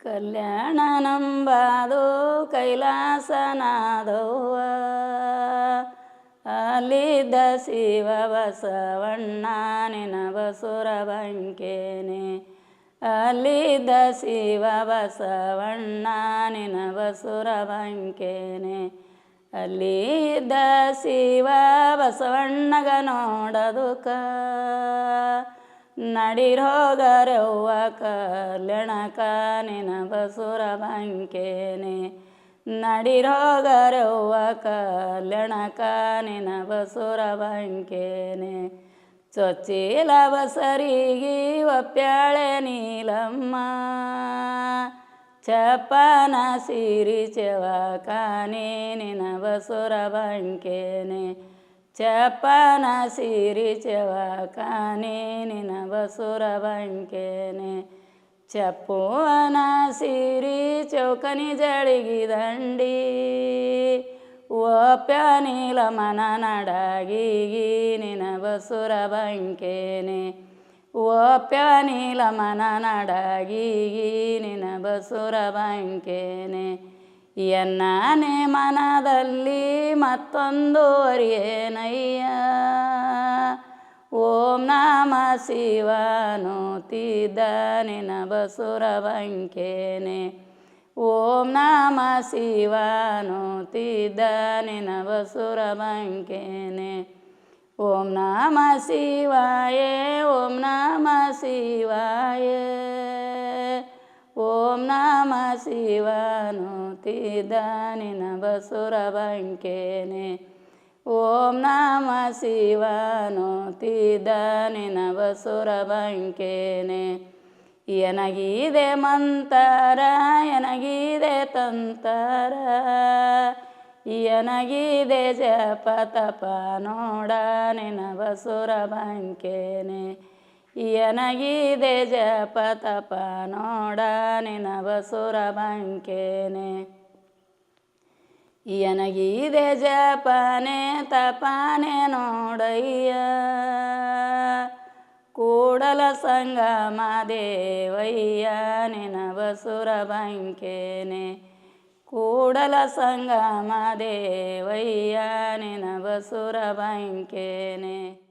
ಕಲ್ಯಾಣ ನಂಬಾದು ಕೈಲಾಸನಾದವ. ಅಲ್ಲಿದ್ದ ಶಿವ ಬಸವಣ್ಣ ಬಸುರ ಬಂಕೇನೆ ಅಲ್ಲಿದ್ದ ಶಿವ ಬಸವಣ್ಣ ಬಸುರ ಬಂಕೇನೆ ಅಲ್ಲಿದ್ದ ಶಿವ ಬಸವಣ್ಣಗ ನೋಡದುಕ. ನಡಿರೋಗರವ್ವ ಕಲ್ಯಾಣಕ ನಿನ ಬಸುರ ಬಂಕೇನೆ ನಡಿರೋಗರವ್ವ ಕಲ್ಯಾಣಕ ನಿನ ಬಸುರ ಬಂಕೇನೆ ಚೊಚ್ಚಿಲ ಬಸರಿಗೆ ಒಪ್ಪ್ಯಾಳೆ ನೀಲಮ್ಮ ಚಪ್ಪನ ಸಿರಿ ಚೆವಕಾನೆ ನಿನ ಬಸುರ ಬಂಕೇನೆ ಚಪ್ಪನ ಸಿರಿ ಚೆವಕಾನೆ ನಿನ ಬಸುರ ಬಂಕೇನೆ. ಚಪ್ಪುವನ ಸಿರಿ ಚೌಕನಿ ಜಳಿಗಿ ದಂಡಿ ಓಪ್ಯ ನೀಲಮನ ನಡಗಿಗಿ ನಿನ ಬಸುರ ಬಂಕೇನೆ. ಓಪ್ಯ ನೀಲಮನ ನಡಗಿಗಿ ನಿನ ಬಸುರ ಬಂಕೇನೆ. ಎನ್ನನೆ ಮನದಲ್ಲಿ ಮತ್ತೊಂದು ಅರಿಯೇನಯ್ಯ ಓಂ ನಮ ಶಿವನು ನಿನ ಬಸುರ ಬಂಕೇನೆ ಓಂ ನಮ ಶಿವನು ನಿನ ಬಸುರ ಬಂಕೇನೆ ಓಂ ನಮ ಶಿವಾಯ, ಓಂ ನಮ ಶಿವಾಯ. ನಮ ಶಿವನೋತಿದ್ದ ನಿನ ಬಸುರ ಬಂಕೇನೆ. ಓಂ ನಮ ಶಿವನು ನಿನ ಬಸುರ ಬಂಕೇನೆ. ಎನಗಿದೆ ಮಂತರ, ಎನಗಿದೆ ತಂತರ, ಎನಗಿದೆ ಜಪ ತಪ ನೋಡ ನಿನ ಬಸುರ ಬಂಕೇನೆ. ಎನಗಿದೆ ಜಪ ತಪ ನೋಡ ನಿನ ಬಸುರ ಬಂಕೇನೆ. ಇಯನಗಿದೆ ಜಪನೆ ತಪನೆ ನೋಡಯ್ಯ. ಕೂಡಲ ಸಂಗಮ ದೇವಯ್ಯ ನಿನ ಬಸುರ ಬಂಕೇನೆ. ಕೂಡಲ ಸಂಗಮ ದೇವಯ್ಯ ನಿನ ಬಸುರ ಬಂಕೇನೆ.